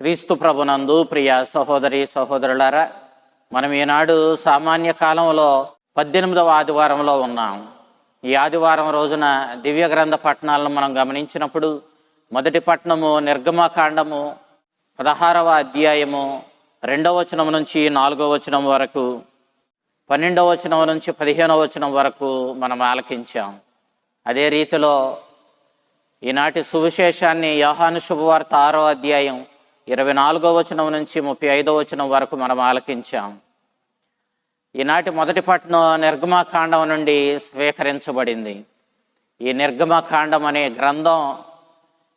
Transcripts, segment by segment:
క్రీస్తు ప్రభునందు ప్రియ సహోదరి సహోదరులారా మనం ఈనాడు సామాన్య కాలంలో పద్దెనిమిదవ ఆదివారంలో ఉన్నాం. ఈ ఆదివారం రోజున దివ్య గ్రంథ పట్టణాలను మనం గమనించినప్పుడు మొదటి పట్టణము నిర్గమకాండము పదహారవ అధ్యాయము రెండవ వచనం నుంచి నాలుగవ వచనం వరకు పన్నెండవ వచనం నుంచి పదిహేనవ వచనం వరకు మనం ఆలకించాం. అదే రీతిలో ఈనాటి సువిశేషాన్ని యోహాను శుభవార్త ఆరో అధ్యాయం ఇరవై నాలుగో వచనం నుంచి ముప్పై ఐదో వచనం వరకు మనం ఆలకించాం. ఈనాటి మొదటి పట్టణం నిర్గమాకాండం నుండి స్వీకరించబడింది. ఈ నిర్గమాకాండం అనే గ్రంథం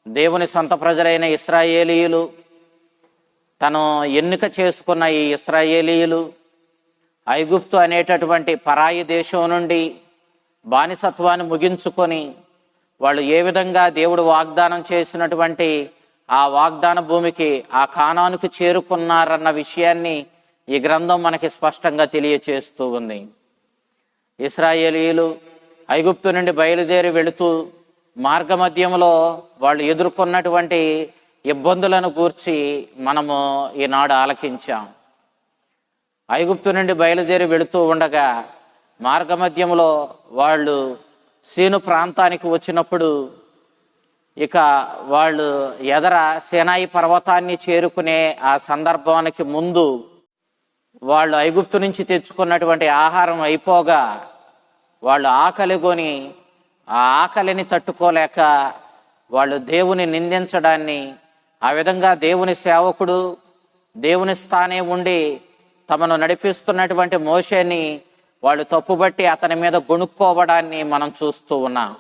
దేవుని సొంత ప్రజలైన ఇస్రాయేలీయులు తను ఎన్నిక చేసుకున్న ఈ ఇస్రాయేలీయులు ఐగుప్తు అనేటటువంటి పరాయి దేశం నుండి బానిసత్వాన్ని ముగించుకొని వాళ్ళు ఏ విధంగా దేవుడు వాగ్దానం చేసినటువంటి ఆ వాగ్దాన భూమికి ఆ కానానికి చేరుకున్నారన్న విషయాన్ని ఈ గ్రంథం మనకి స్పష్టంగా తెలియచేస్తూ ఉంది. ఇస్రాయేలీలు ఐగుప్తు నుండి బయలుదేరి వెళుతూ మార్గమధ్యంలో వాళ్ళు ఎదుర్కొన్నటువంటి ఇబ్బందులను గూర్చి మనము ఈనాడు ఆలకించాం. ఐగుప్తు నుండి బయలుదేరి వెళుతూ ఉండగా మార్గమధ్యంలో వాళ్ళు సీను ప్రాంతానికి వచ్చినప్పుడు ఇక వాళ్ళు ఎదర సేనాయి పర్వతాన్ని చేరుకునే ఆ సందర్భానికి ముందు వాళ్ళు ఐగుప్తు నుంచి తెచ్చుకున్నటువంటి ఆహారం అయిపోగా వాళ్ళు ఆకలిగొని ఆ ఆకలిని తట్టుకోలేక వాళ్ళు దేవుని నిందించడాన్ని ఆ విధంగా దేవుని సేవకుడు దేవుని స్థానే ఉండి తమను నడిపిస్తున్నటువంటి మోషేని వాళ్ళు తప్పుబట్టి అతని మీద గొణుక్కోవడాన్ని మనం చూస్తూ ఉన్నాం.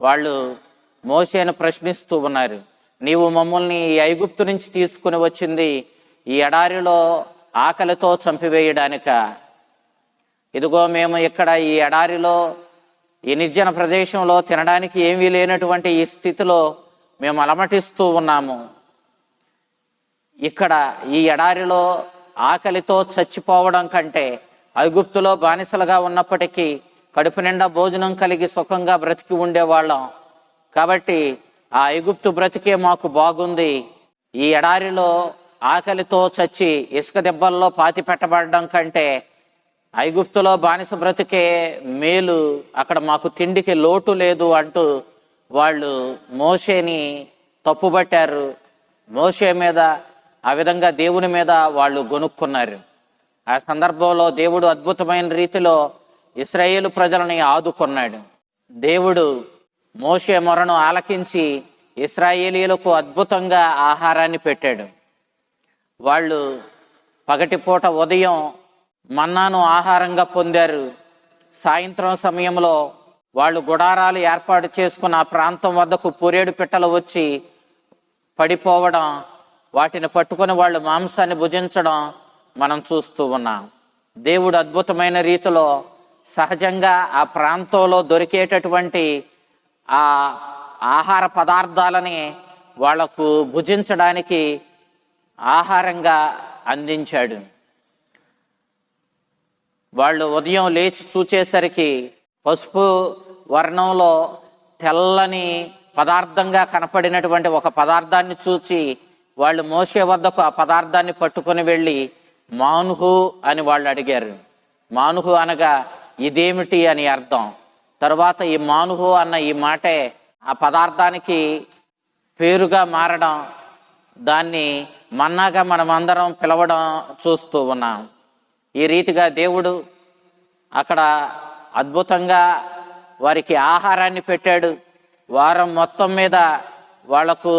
వాళ్ళు మోసేను ప్రశ్నిస్తూ ఉన్నారు నీవు మమ్మల్ని ఐగుప్తు నుంచి తీసుకుని వచ్చింది ఈ ఎడారిలో ఆకలితో చంపివేయడానిక? ఇదిగో మేము ఇక్కడ ఈ ఎడారిలో ఈ నిర్జన ప్రదేశంలో తినడానికి ఏమీ లేనటువంటి ఈ స్థితిలో మేము అలమటిస్తూ ఉన్నాము. ఇక్కడ ఈ ఎడారిలో ఆకలితో చచ్చిపోవడం కంటే ఐగుప్తులో బానిసలుగా ఉన్నప్పటికీ కడుపు నిండా భోజనం కలిగి సుఖంగా బ్రతికి ఉండేవాళ్ళం. కాబట్టి ఆ ఐగుప్తు బ్రతికే మాకు బాగుంది. ఈ ఎడారిలో ఆకలితో చచ్చి ఇసుక దెబ్బల్లో పాతి పెట్టబడడం కంటే ఐగుప్తులో బానిస బ్రతికే మేలు అక్కడ మాకు తిండికి లోటు లేదు అంటూ వాళ్ళు మోషేని తప్పుబట్టారు. మోషే మీద ఆ విధంగా దేవుని మీద వాళ్ళు గొనుక్కున్నారు. ఆ సందర్భంలో దేవుడు అద్భుతమైన రీతిలో ఇస్రాయేలు ప్రజలని ఆదుకున్నాడు. దేవుడు మోషే మొరను ఆలకించి ఇస్రాయేలీలకు అద్భుతంగా ఆహారాన్ని పెట్టాడు. వాళ్ళు పగటిపూట ఉదయం మన్నాను ఆహారంగా పొందారు. సాయంత్రం సమయంలో వాళ్ళు గుడారాలు ఏర్పాటు చేసుకున్న ఆ ప్రాంతం వద్దకు పూరేడు పిట్టలు వచ్చి పడిపోవడం వాటిని పట్టుకొని వాళ్ళు మాంసాన్ని భుజించడం మనం చూస్తూ ఉన్నాం. దేవుడు అద్భుతమైన రీతిలో సహజంగా ఆ ప్రాంతంలో దొరికేటటువంటి ఆ ఆహార పదార్థాలని వాళ్ళకు భుజించడానికి ఆహారంగా అందించాడు. వాళ్ళు ఉదయం లేచి చూచేసరికి పసుపు వర్ణంలో తెల్లని పదార్థంగా కనపడినటువంటి ఒక పదార్థాన్ని చూచి వాళ్ళు మోసే వద్దకు ఆ పదార్థాన్ని పట్టుకొని వెళ్ళి మానుహు అని వాళ్ళు అడిగారు. మానుహు అనగా ఇదేమిటి అని అర్థం. తరువాత ఈ మానుహు అన్న ఈ మాటే ఆ పదార్థానికి పేరుగా మారడం దాన్ని మన్నాగా మనమందరం పిలవడం చూస్తూ ఉన్నాం. ఈ రీతిగా దేవుడు అక్కడ అద్భుతంగా వారికి ఆహారాన్ని పెట్టాడు. వారం మొత్తం మీద వాళ్ళకు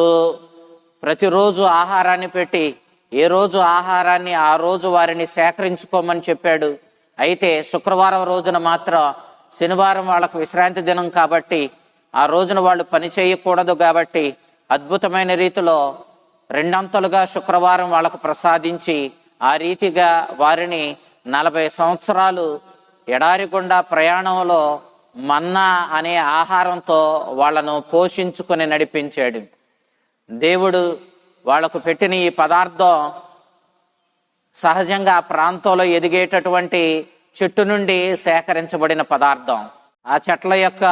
ప్రతిరోజు ఆహారాన్ని పెట్టి ఏ రోజు ఆహారాన్ని ఆ రోజు వారిని సేకరించుకోమని చెప్పాడు. అయితే శుక్రవారం రోజున మాత్రం శనివారం వాళ్ళకు విశ్రాంతి దినం కాబట్టి ఆ రోజున వాళ్ళు పని చేయకూడదు కాబట్టి అద్భుతమైన రీతిలో రెండంతలుగా శుక్రవారం వాళ్ళకు ప్రసాదించి ఆ రీతిగా వారిని నలభై సంవత్సరాలు ఎడారి గుండా ప్రయాణంలో మన్నా అనే ఆహారంతో వాళ్ళను పోషించుకొని నడిపించాడు. దేవుడు వాళ్ళకు పెట్టిన ఈ పదార్థం సహజంగా ఆ ప్రాంతంలో ఎదిగేటటువంటి చెట్టు నుండి సేకరించబడిన పదార్థం. ఆ చెట్ల యొక్క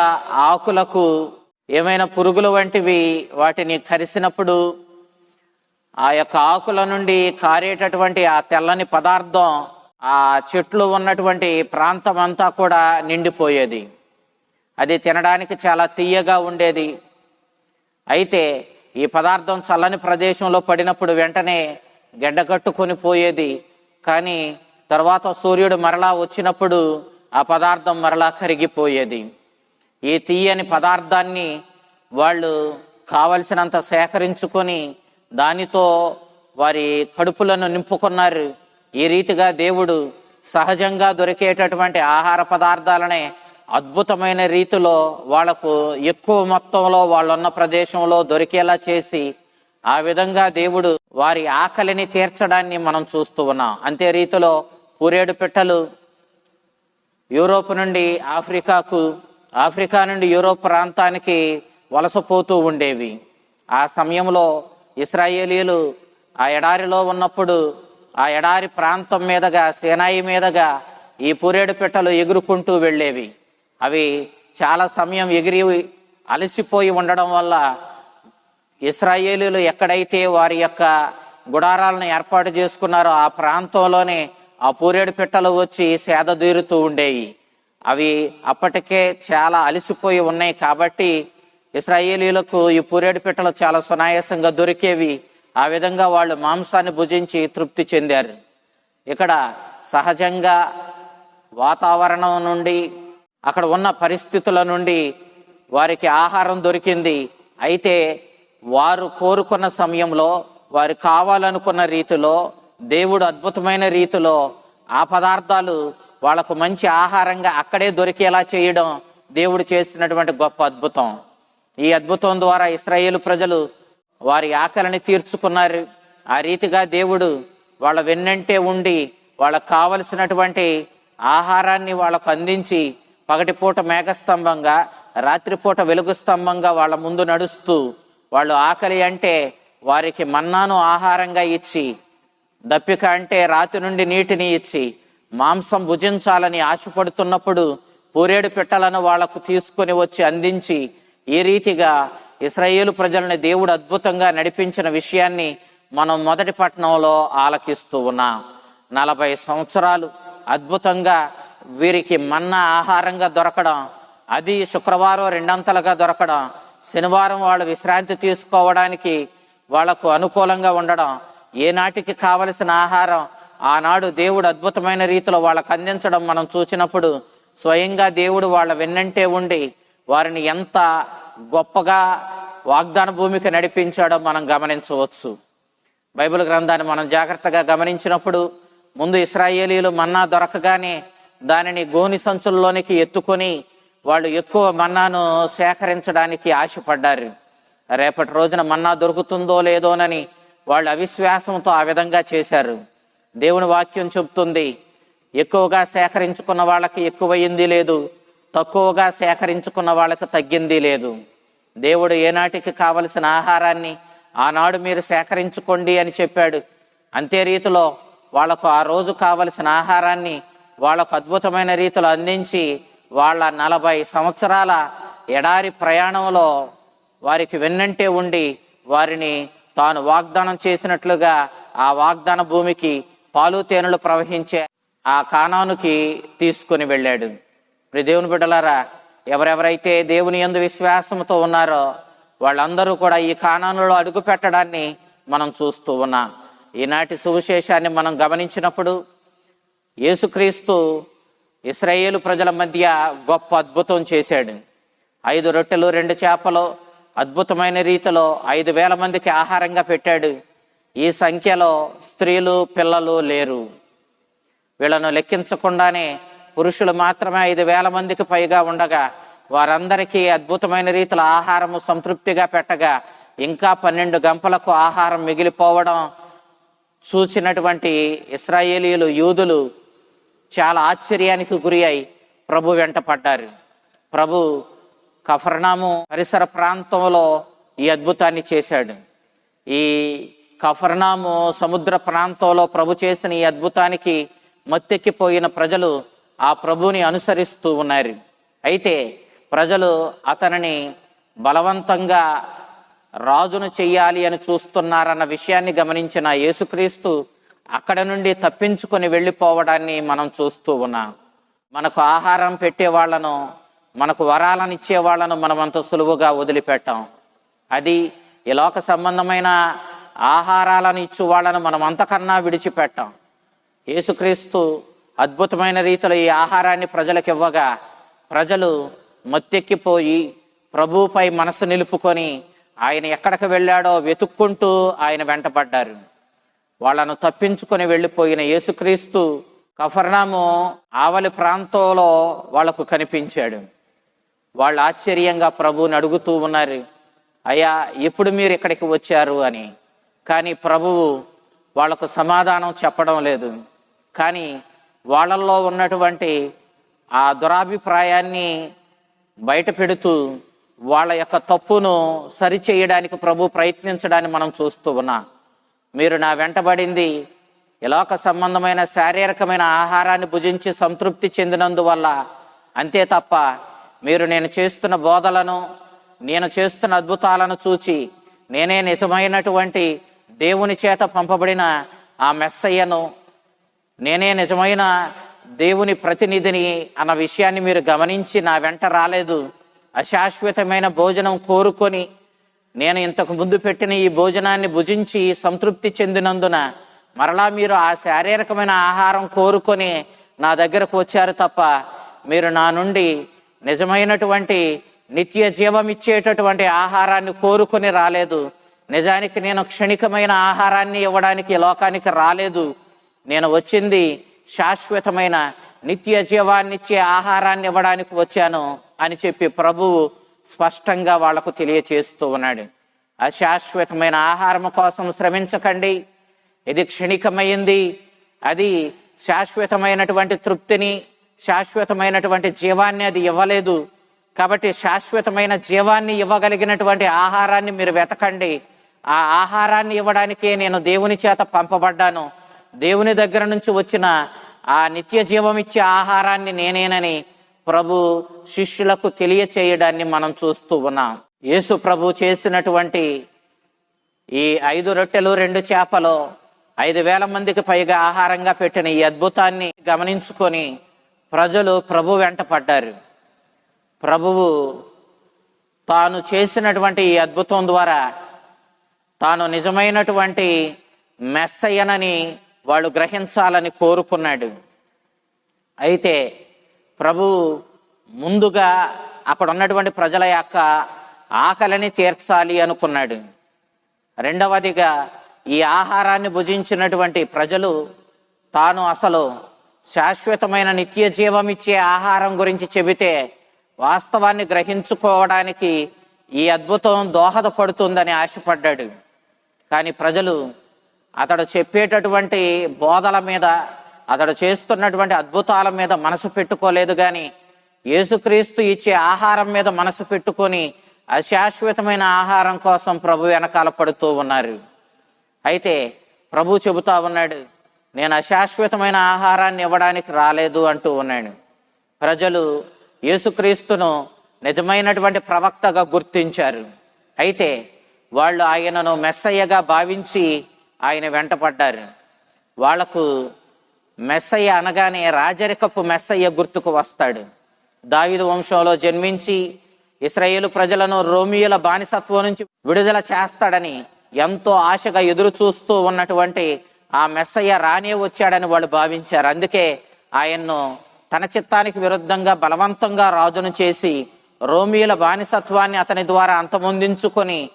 ఆకులకు ఏమైనా పురుగులు వంటివి వాటిని కరిసినప్పుడు ఆ యొక్క ఆకుల నుండి కారేటటువంటి ఆ తెల్లని పదార్థం ఆ చెట్లు ఉన్నటువంటి ప్రాంతం అంతా కూడా నిండిపోయేది. అది తినడానికి చాలా తీయగా ఉండేది. అయితే ఈ పదార్థం చల్లని ప్రదేశంలో పడినప్పుడు వెంటనే గెడ్డకట్టుకొని పోయేది. కానీ తర్వాత సూర్యుడు మరలా వచ్చినప్పుడు ఆ పదార్థం మరలా కరిగిపోయేది. ఈ తీయని పదార్థాన్ని వాళ్ళు కావలసినంత సేకరించుకొని దానితో వారి కడుపులను నింపుకున్నారు. ఈ రీతిగా దేవుడు సహజంగా దొరికేటటువంటి ఆహార పదార్థాలనే అద్భుతమైన రీతిలో వాళ్ళకు ఎక్కువ మొత్తంలో వాళ్ళున్న ప్రదేశంలో దొరికేలా చేసి ఆ విధంగా దేవుడు వారి ఆకలిని తీర్చడాన్ని మనం చూస్తూ ఉన్నాం. అంతే రీతిలో పూరేడు పిట్టలు యూరోప్ నుండి ఆఫ్రికాకు ఆఫ్రికా నుండి యూరోప్ ప్రాంతానికి వలసపోతూ ఉండేవి. ఆ సమయంలో ఇస్రాయేలీలు ఆ ఎడారిలో ఉన్నప్పుడు ఆ ఎడారి ప్రాంతం మీదగా సేనాయి మీదగా ఈ పూరేడు పిట్టలు ఎగురుకుంటూ వెళ్ళేవి. అవి చాలా సమయం ఎగిరి అలసిపోయి ఉండడం వల్ల ఇస్రాయేలీలు ఎక్కడైతే వారి యొక్క గుడారాలను ఏర్పాటు చేసుకున్నారో ఆ ప్రాంతంలోనే ఆ పూరేడు పిట్టలు వచ్చి సేదదీరుతూ ఉండేవి అవి అప్పటికే చాలా అలసిపోయి ఉన్నాయి కాబట్టి ఇస్రాయేలీలకు ఈ పూరేడు పిట్టలు చాలా సునాయాసంగా దొరికేవి. ఆ విధంగా వాళ్ళు మాంసాన్ని భుజించి తృప్తి చెందారు. ఇక్కడ సహజంగా వాతావరణం నుండి అక్కడ ఉన్న పరిస్థితుల నుండి వారికి ఆహారం దొరికింది. అయితే వారు కోరుకున్న సమయంలో వారు కావాలనుకున్న రీతిలో దేవుడు అద్భుతమైన రీతిలో ఆ పదార్థాలు వాళ్ళకు మంచి ఆహారంగా అక్కడే దొరికేలా చేయడం దేవుడు చేస్తున్నటువంటి గొప్ప అద్భుతం. ఈ అద్భుతం ద్వారా ఇస్రాయేల్ ప్రజలు వారి ఆకలిని తీర్చుకున్నారు. ఆ రీతిగా దేవుడు వాళ్ళ వెన్నంటే ఉండి వాళ్ళకు కావలసినటువంటి ఆహారాన్ని వాళ్ళకు అందించి పగటిపూట మేఘస్తంభంగా రాత్రిపూట వెలుగు స్తంభంగా వాళ్ళ ముందు నడుస్తూ వాళ్ళు ఆకలి అంటే వారికి మన్నాను ఆహారంగా ఇచ్చి దప్పిక అంటే రాతి నుండి నీటిని ఇచ్చి మాంసం భుజించాలని ఆశపడుతున్నప్పుడు పూరేడు పిట్టలను వాళ్ళకు తీసుకొని వచ్చి అందించి ఈ రీతిగా ఇస్రాయేలు ప్రజల్ని దేవుడు అద్భుతంగా నడిపించిన విషయాన్ని మనం మొదటి పట్టణంలో ఆలకిస్తూ ఉన్నాం. నలభై సంవత్సరాలు అద్భుతంగా వీరికి మన్న ఆహారంగా దొరకడం అది శుక్రవారం రెండంతలుగా దొరకడం శనివారం వాళ్ళు విశ్రాంతి తీసుకోవడానికి వాళ్ళకు అనుకూలంగా ఉండడం ఏనాటికి కావలసిన ఆహారం? ఆనాడు దేవుడు అద్భుతమైన రీతిలో వాళ్ళకు అందించడం మనం చూసినప్పుడు స్వయంగా దేవుడు వాళ్ళ వెన్నంటే ఉండి వారిని ఎంత గొప్పగా వాగ్దాన భూమికి నడిపించాడో మనం గమనించవచ్చు. బైబిల్ గ్రంథాన్ని మనం జాగ్రత్తగా గమనించినప్పుడు ముందు ఇస్రాయేలీలు మన్నా దొరకగానే దానిని గోని సంచుల్లోనికి ఎత్తుకొని వాళ్ళు ఎక్కువ మన్నాను సేకరించడానికి ఆశపడ్డారు. రేపటి రోజున మన్నా దొరుకుతుందో లేదోనని వాళ్ళు అవిశ్వాసంతో ఆ విధంగా చేశారు. దేవుని వాక్యం చెబుతుంది ఎక్కువగా సేకరించుకున్న వాళ్ళకి ఎక్కువయింది లేదు తక్కువగా సేకరించుకున్న వాళ్ళకి తగ్గింది లేదు. దేవుడు ఏనాటికి కావలసిన ఆహారాన్ని ఆనాడు మీరు సేకరించుకోండి అని చెప్పాడు. అంతే రీతిలో వాళ్ళకు ఆ రోజు కావలసిన ఆహారాన్ని వాళ్ళకు అద్భుతమైన రీతిలో అందించి వాళ్ళ నలభై సంవత్సరాల ఎడారి ప్రయాణంలో వారికి వెన్నంటే ఉండి వారిని తాను వాగ్దానం చేసినట్లుగా ఆ వాగ్దాన భూమికి పాలు తేనెలు ప్రవహించే ఆ కానానుకి తీసుకుని వెళ్ళాడు. ఇప్పుడు దేవుని బిడ్డలారా ఎవరెవరైతే దేవుని ఎందు విశ్వాసంతో ఉన్నారో వాళ్ళందరూ కూడా ఈ కానానులో అడుగు పెట్టడాన్ని మనం చూస్తూ ఉన్నాం. ఈనాటి సువిశేషాన్ని మనం గమనించినప్పుడు యేసుక్రీస్తు ఇస్రాయేలు ప్రజల మధ్య గొప్ప అద్భుతం చేశాడు. ఐదు రొట్టెలు రెండు చేపలు అద్భుతమైన రీతిలో ఐదు వేల మందికి ఆహారంగా పెట్టాడు. ఈ సంఖ్యలో స్త్రీలు పిల్లలు లేరు. వీళ్ళను లెక్కించకుండానే పురుషులు మాత్రమే ఐదు వేల మందికి పైగా ఉండగా వారందరికీ అద్భుతమైన రీతిలో ఆహారము సంతృప్తిగా పెట్టగా ఇంకా పన్నెండు గంపలకు ఆహారం మిగిలిపోవడం చూసినటువంటి ఇస్రాయేలీలు యూదులు చాలా ఆశ్చర్యానికి గురి అయి ప్రభు వెంట పడ్డారు. ప్రభు కఫర్నాము పరిసర ప్రాంతంలో ఈ అద్భుతాన్ని చేశాడు. ఈ కఫర్నాము సముద్ర ప్రాంతంలో ప్రభు చేసిన ఈ అద్భుతానికి మత్తెక్కిపోయిన ప్రజలు ఆ ప్రభుని అనుసరిస్తూ ఉన్నారు. అయితే ప్రజలు అతనిని బలవంతంగా రాజును చెయ్యాలి అని చూస్తున్నారన్న విషయాన్ని గమనించిన యేసుక్రీస్తు అక్కడ నుండి తప్పించుకొని వెళ్ళిపోవడాన్ని మనం చూస్తూ ఉన్నాం. మనకు ఆహారం పెట్టే వాళ్ళను మనకు వరాలను ఇచ్చే వాళ్ళను మనం అంత సులువుగా వదిలిపెట్టాం. అది ఈ లోక సంబంధమైన ఆహారాలను ఇచ్చు వాళ్ళను మనం అంతకన్నా విడిచిపెట్టాం. యేసుక్రీస్తు అద్భుతమైన రీతిలో ఈ ఆహారాన్ని ప్రజలకు ఇవ్వగా ప్రజలు మత్తెక్కిపోయి ప్రభువుపై మనసు నిలుపుకొని ఆయన ఎక్కడికి వెళ్ళాడో వెతుక్కుంటూ ఆయన వెంటపడ్డారు. వాళ్ళను తప్పించుకొని వెళ్ళిపోయిన యేసుక్రీస్తు కఫర్నాము ఆవలి ప్రాంతంలో వాళ్ళకు కనిపించాడు. వాళ్ళు ఆశ్చర్యంగా ప్రభువుని అడుగుతూ ఉన్నారు అయ్యా ఎప్పుడు మీరు ఇక్కడికి వచ్చారు? అని. కానీ ప్రభువు వాళ్ళకు సమాధానం చెప్పడం లేదు. కానీ వాళ్ళల్లో ఉన్నటువంటి ఆ దురాభిప్రాయాన్ని బయట పెడుతూ వాళ్ళ యొక్క తప్పును సరిచేయడానికి ప్రభు ప్రయత్నించడాన్ని మనం చూస్తూ ఉన్నాం. మీరు నా వెంటబడింది ఇలాక సంబంధమైన శారీరకమైన ఆహారాన్ని భుజించి సంతృప్తి చెందినందువల్ల అంతే తప్ప మీరు నేను చేస్తున్న బోధలను నేను చేస్తున్న అద్భుతాలను చూచి నేనే నిజమైనటువంటి దేవుని చేత పంపబడిన ఆ మెస్సయ్యను నేనే నిజమైన దేవుని ప్రతినిధిని అన్న విషయాన్ని మీరు గమనించి నా వెంట రాలేదు. అశాశ్వతమైన భోజనం కోరుకొని నేను ఇంతకు ముందు పెట్టిన ఈ భోజనాన్ని భుజించి సంతృప్తి చెందినందున మరలా మీరు ఆ శారీరకమైన ఆహారం కోరుకొని నా దగ్గరకు వచ్చారు తప్ప మీరు నా నుండి నిజమైనటువంటి నిత్య జీవం ఇచ్చేటటువంటి ఆహారాన్ని కోరుకొని రాలేదు. నిజానికి నేను క్షణికమైన ఆహారాన్ని ఇవ్వడానికి లోకానికి రాలేదు. నేను వచ్చింది శాశ్వతమైన నిత్య జీవాన్నిచ్చే ఆహారాన్ని ఇవ్వడానికి వచ్చాను అని చెప్పి ప్రభువు స్పష్టంగా వాళ్ళకు తెలియచేస్తూ ఉన్నాడు. అశాశ్వతమైన ఆహారం కోసం శ్రమించకండి. ఇది క్షణికమైంది. అది శాశ్వతమైనటువంటి తృప్తిని శాశ్వతమైనటువంటి జీవాన్ని అది ఇవ్వలేదు. కాబట్టి శాశ్వతమైన జీవాన్ని ఇవ్వగలిగినటువంటి ఆహారాన్ని మీరు వెతకండి. ఆ ఆహారాన్ని ఇవ్వడానికే నేను దేవుని చేత పంపబడ్డాను. దేవుని దగ్గర నుంచి వచ్చిన ఆ నిత్య జీవం ఇచ్చే ఆహారాన్ని నేనేనని ప్రభు శిష్యులకు తెలియచేయడాన్ని మనం చూస్తూ ఉన్నాం. యేసు ప్రభు చేసినటువంటి ఈ ఐదు రొట్టెలు రెండు చేపలు ఐదు వేల మందికి పైగా ఆహారంగా పెట్టిన ఈ అద్భుతాన్ని గమనించుకొని ప్రజలు ప్రభు వెంట పడ్డారు. ప్రభువు తాను చేసినటువంటి ఈ అద్భుతం ద్వారా తాను నిజమైనటువంటి మెస్సయ్యనని వాళ్ళు గ్రహించాలని కోరుకున్నాడు. అయితే ప్రభు ముందుగా అక్కడ ఉన్నటువంటి ప్రజల యొక్క ఆకలిని తీర్చాలి అనుకున్నాడు. రెండవదిగా ఈ ఆహారాన్ని భుజించినటువంటి ప్రజలు తాను అసలు శాశ్వతమైన నిత్య జీవం ఇచ్చే ఆహారం గురించి చెబితే వాస్తవాన్ని గ్రహించుకోవడానికి ఈ అద్భుతం దోహదపడుతుందని ఆశపడ్డాడు. కానీ ప్రజలు అతడు చెప్పేటటువంటి బోధల మీద అతడు చేస్తున్నటువంటి అద్భుతాల మీద మనసు పెట్టుకోలేదు కానీ యేసుక్రీస్తు ఇచ్చే ఆహారం మీద మనసు పెట్టుకొని అశాశ్వతమైన ఆహారం కోసం ప్రభు వెనకాల పడుతూ ఉన్నారు. అయితే ప్రభు చెబుతా ఉన్నాడు నేను అశాశ్వతమైన ఆహారాన్ని ఇవ్వడానికి రాలేదు అంటూ ఉన్నాడు. ప్రజలు యేసుక్రీస్తును నిజమైనటువంటి ప్రవక్తగా గుర్తించారు. అయితే వాళ్ళు ఆయనను మెస్సయ్యగా భావించి ఆయన వెంటపడ్డారు. వాళ్ళకు మెస్సయ్య అనగానే రాజరికపు మెస్సయ్య గుర్తుకు వస్తాడు. దావిదు వంశంలో జన్మించి ఇస్రాయేలు ప్రజలను రోమియుల బానిసత్వం నుంచి విడుదల చేస్తాడని ఎంతో ఆశగా ఎదురు చూస్తూ ఉన్నటువంటి ఆ మెస్సయ్య రానే వచ్చాడని వాళ్ళు భావించారు. అందుకే ఆయన్ను తన చిత్తానికి విరుద్ధంగా బలవంతంగా రాజును చేసి రోమియుల బానిసత్వాన్ని అతని ద్వారా అంతమొందించుకొని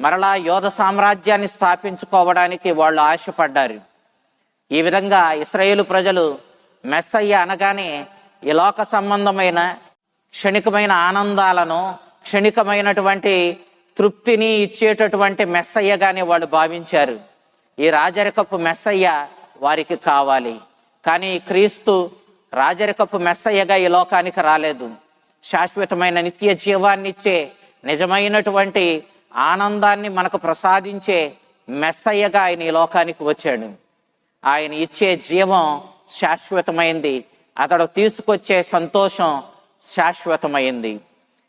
మరలా యోధ సామ్రాజ్యాన్ని స్థాపించుకోవడానికి వాళ్ళు ఆశపడ్డారు. ఈ విధంగా ఇస్రాయేలు ప్రజలు మెస్సయ్య అనగానే ఈ లోక సంబంధమైన క్షణికమైన ఆనందాలను క్షణికమైనటువంటి తృప్తిని ఇచ్చేటటువంటి మెస్సయ్యగానే వాళ్ళు భావించారు. ఈ రాజరికపు మెస్సయ్య వారికి కావాలి. కానీ క్రీస్తు రాజరికపు మెస్సయ్యగా ఈ లోకానికి రాలేదు. శాశ్వతమైన నిత్య జీవాన్నిచ్చే నిజమైనటువంటి ఆనందాన్ని మనకు ప్రసాదించే మెస్సయ్యగా ఆయన ఈ లోకానికి వచ్చాడు. ఆయన ఇచ్చే జీవం శాశ్వతమైంది. అతడు తీసుకొచ్చే సంతోషం శాశ్వతమైంది.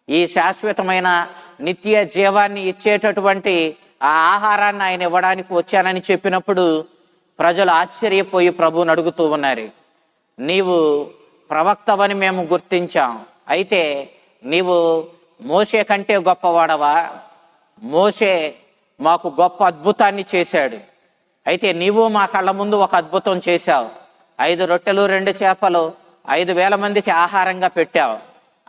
ఈ శాశ్వతమైన నిత్య జీవాన్ని ఇచ్చేటటువంటి ఆ ఆహారాన్ని ఆయన ఇవ్వడానికి వచ్చానని చెప్పినప్పుడు ప్రజలు ఆశ్చర్యపోయి ప్రభువుని అడుగుతూ ఉన్నారు. నీవు ప్రవక్తవని మేము గుర్తించాం. అయితే నీవు మోసే కంటే గొప్పవాడవా? మోసే మాకు గొప్ప అద్భుతాన్ని చేశాడు. అయితే నీవు మా కళ్ళ ముందు ఒక అద్భుతం చేశావు. ఐదు రొట్టెలు రెండు చేపలు ఐదు వేల మందికి ఆహారంగా పెట్టావు.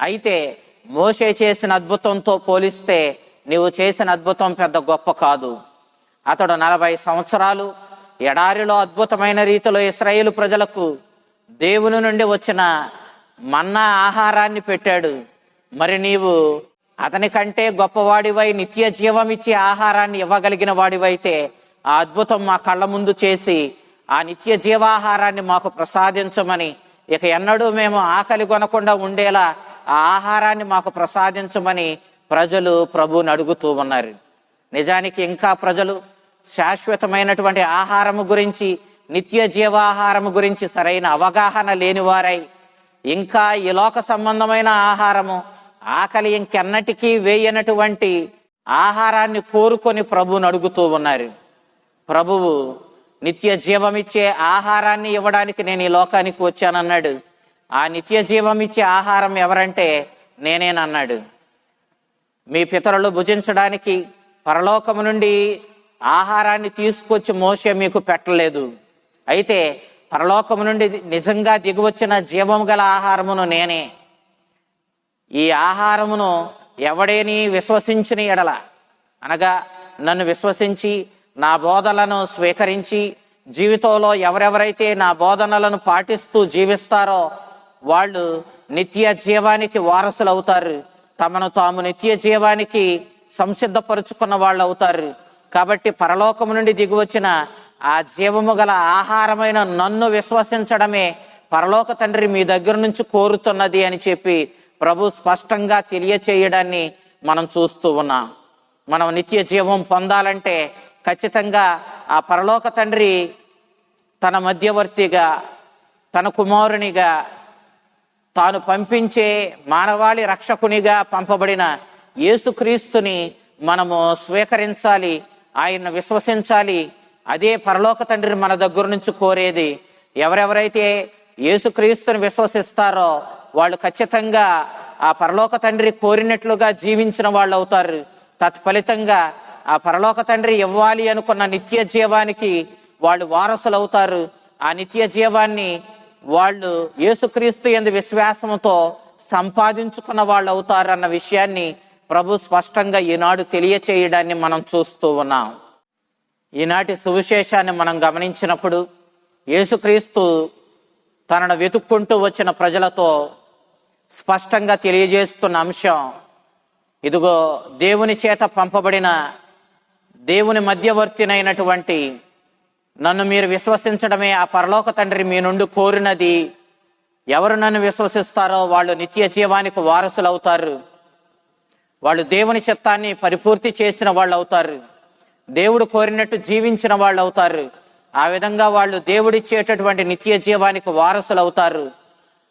అయితే మోసే చేసిన అద్భుతంతో పోలిస్తే నీవు చేసిన అద్భుతం పెద్ద గొప్ప కాదు. అతడు నలభై సంవత్సరాలు ఎడారిలో అద్భుతమైన రీతిలో ఇస్రాయేలు ప్రజలకు దేవుని నుండి వచ్చిన మన్నా ఆహారాన్ని పెట్టాడు. మరి నీవు అతని కంటే గొప్పవాడివై నిత్య జీవం ఇచ్చే ఆహారాన్ని ఇవ్వగలిగిన వాడివైతే ఆ అద్భుతం మా కళ్ళ ముందు చేసి ఆ నిత్య జీవాహారాన్ని మాకు ప్రసాదించమని ఇక ఎన్నడూ మేము ఆకలి కొనకుండా ఉండేలా ఆ ఆహారాన్ని మాకు ప్రసాదించమని ప్రజలు ప్రభువుని అడుగుతూ ఉన్నారు. నిజానికి ఇంకా ప్రజలు శాశ్వతమైనటువంటి ఆహారము గురించి నిత్య జీవాహారము గురించి సరైన అవగాహన లేనివారై ఇంకా ఈ లోక సంబంధమైన ఆహారము ఆకలి ఇంకెన్నటికీ వేయనటువంటి ఆహారాన్ని కోరుకొని ప్రభువుని అడుగుతూ ఉన్నారు. ప్రభువు నిత్య జీవమిచ్చే ఆహారాన్ని ఇవ్వడానికి నేను ఈ లోకానికి వచ్చానన్నాడు. ఆ నిత్య జీవమిచ్చే ఆహారం ఎవరంటే నేనేనన్నాడు. మీ పితరులు భుజించడానికి పరలోకము నుండి ఆహారాన్ని తీసుకొచ్చి మోసే మీకు పెట్టలేదు. అయితే పరలోకము నుండి నిజంగా దిగువచ్చిన జీవము గల ఆహారమును నేనే. ఈ ఆహారమును ఎవడేని విశ్వసించిన ఎడల. అనగా నన్ను విశ్వసించి నా బోధనలను స్వీకరించి జీవితంలో ఎవరెవరైతే నా బోధనలను పాటిస్తూ జీవిస్తారో వాళ్ళు నిత్య జీవానికి వారసులు అవుతారు తమను తాము నిత్య జీవానికి సంసిద్ధపరుచుకున్న వాళ్ళు అవుతారు కాబట్టి పరలోకము నుండి దిగివచ్చిన ఆ జీవము గల ఆహారమైన నన్ను విశ్వసించడమే పరలోక తండ్రి మీ దగ్గర నుంచి కోరుతున్నది అని చెప్పి ప్రభు స్పష్టంగా తెలియచేయడాన్ని మనం చూస్తూ ఉన్నాం. మనం నిత్య జీవం పొందాలంటే ఖచ్చితంగా ఆ పరలోక తండ్రి తన మధ్యవర్తిగా తన కుమారునిగా తాను పంపించే మానవాళి రక్షకునిగా పంపబడిన యేసుక్రీస్తుని మనము స్వీకరించాలి ఆయన్ను విశ్వసించాలి. అదే పరలోక తండ్రి మన దగ్గర నుంచి కోరేది. ఎవరెవరైతే యేసుక్రీస్తుని విశ్వసిస్తారో వాళ్ళు ఖచ్చితంగా ఆ పరలోక తండ్రి కోరినట్లుగా జీవించిన వాళ్ళు అవుతారు. తత్ఫలితంగా ఆ పరలోక తండ్రి ఇవ్వాలి అనుకున్న నిత్య జీవానికి వాళ్ళు వారసులు అవుతారు ఆ నిత్య జీవాన్ని వాళ్ళు యేసుక్రీస్తు ఎందు విశ్వాసంతో సంపాదించుకున్న వాళ్ళు అవుతారన్న విషయాన్ని ప్రభు స్పష్టంగా ఈనాడు తెలియచేయడాన్ని మనం చూస్తూ ఉన్నాం. ఈనాటి సువిశేషాన్ని మనం గమనించినప్పుడు యేసుక్రీస్తు తనను వెతుక్కుంటూ వచ్చిన ప్రజలతో స్పష్టంగా తెలియజేస్తున్న అంశం ఇదిగో దేవుని చేత పంపబడిన దేవుని మధ్యవర్తినైనటువంటి నన్ను మీరు విశ్వసించడమే ఆ పరలోక తండ్రి మీ నుండి కోరినది. ఎవరు నన్ను విశ్వసిస్తారో వాళ్ళు నిత్య జీవానికి వారసులు అవుతారు వాళ్ళు దేవుని చిత్తాన్ని పరిపూర్తి చేసిన వాళ్ళు అవుతారు దేవుడు కోరినట్టు జీవించిన వాళ్ళు అవుతారు ఆ విధంగా వాళ్ళు దేవుడిచ్చేటటువంటి నిత్య జీవానికి వారసులు అవుతారు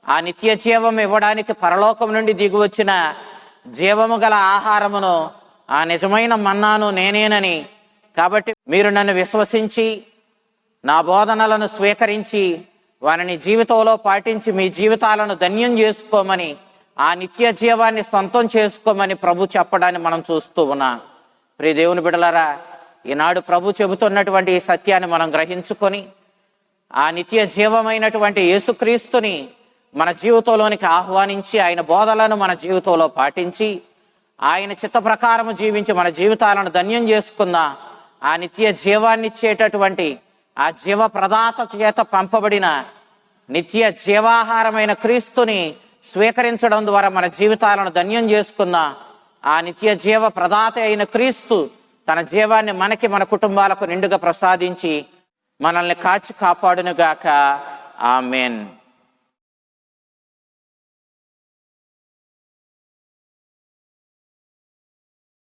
ఆ నిత్య జీవం ఇవ్వడానికి పరలోకం నుండి దిగువచ్చిన జీవము గల ఆహారమును ఆ నిజమైన మన్నాను నేనేనని. కాబట్టి మీరు నన్ను విశ్వసించి నా బోధనలను స్వీకరించి వారిని జీవితంలో పాటించి మీ జీవితాలను ధన్యం చేసుకోమని ఆ నిత్య జీవాన్ని సొంతం చేసుకోమని ప్రభు చెప్పడాన్ని మనం చూస్తూ ఉన్నాం. ప్రియ దేవుని బిడలరా ఈనాడు ప్రభు చెబుతున్నటువంటి ఈ సత్యాన్ని మనం గ్రహించుకొని ఆ నిత్య జీవమైనటువంటి యేసుక్రీస్తుని మన జీవితంలోనికి ఆహ్వానించి ఆయన బోధలను మన జీవితంలో పాటించి ఆయన చిత్త ప్రకారం జీవించి మన జీవితాలను ధన్యం చేసుకున్న ఆ నిత్య జీవాన్ని ఇచ్చేటటువంటి ఆ జీవ ప్రదాత చేత పంపబడిన నిత్య జీవాహారమైన క్రీస్తుని స్వీకరించడం ద్వారా మన జీవితాలను ధన్యం చేసుకున్న ఆ నిత్య జీవ ప్రదాత అయిన క్రీస్తు తన జీవాన్ని మనకి మన కుటుంబాలకు నిండుగా ప్రసాదించి మనల్ని కాచి కాపాడునుగాక. ఆమెన్.